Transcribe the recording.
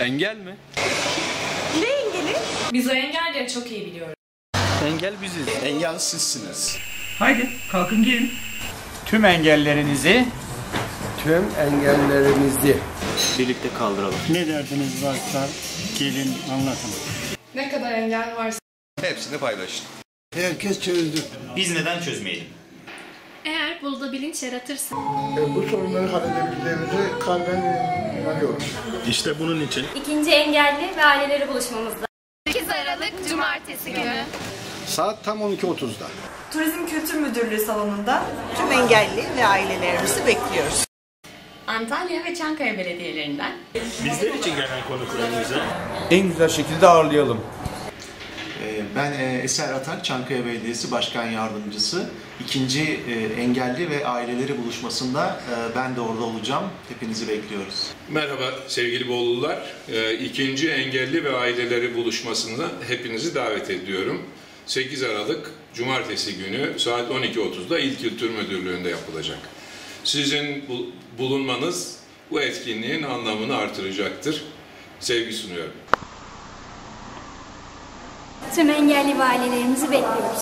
Engel mi? Ne engeli? Biz o engelleri çok iyi biliyoruz. Engel biziz. Engel sizsiniz. Haydi kalkın gelin. Tüm engellerinizi Tüm engellerimizi Birlikte kaldıralım. Ne derdiniz varsa gelin anlatın. Ne kadar engel varsa hepsini paylaşın. Herkes çözdü. biz neden çözmeyelim? Eğer burada bilinç yaratırsa E, bu sorunları halledebileceğimize kalben inanıyorum. İşte bunun için İkinci engelli ve aileleri buluşmamızda 8 Aralık Cumartesi günü Saat tam 12.30'da. Turizm Kültür Müdürlüğü salonunda tüm engelli ve ailelerimizi bekliyoruz. Antalya ve Çankaya belediyelerinden bizler için gelen konuklarımıza En güzel şekilde ağırlayalım. Ee, Ben e, Eser Atak, Çankaya Belediyesi Başkan Yardımcısı. İkinci e, engelli ve aileleri buluşmasında e, ben de orada olacağım. Hepinizi bekliyoruz. Merhaba sevgili Bollular. Ee, İkinci engelli ve aileleri buluşmasına hepinizi davet ediyorum. 8 Aralık Cumartesi günü saat 12.30'da İl Kültür Müdürlüğü'nde yapılacak. Sizin bu- bulunmanız bu etkinliğin anlamını artıracaktır. Sevgi sunuyorum. Tüm engelli ve bekliyoruz.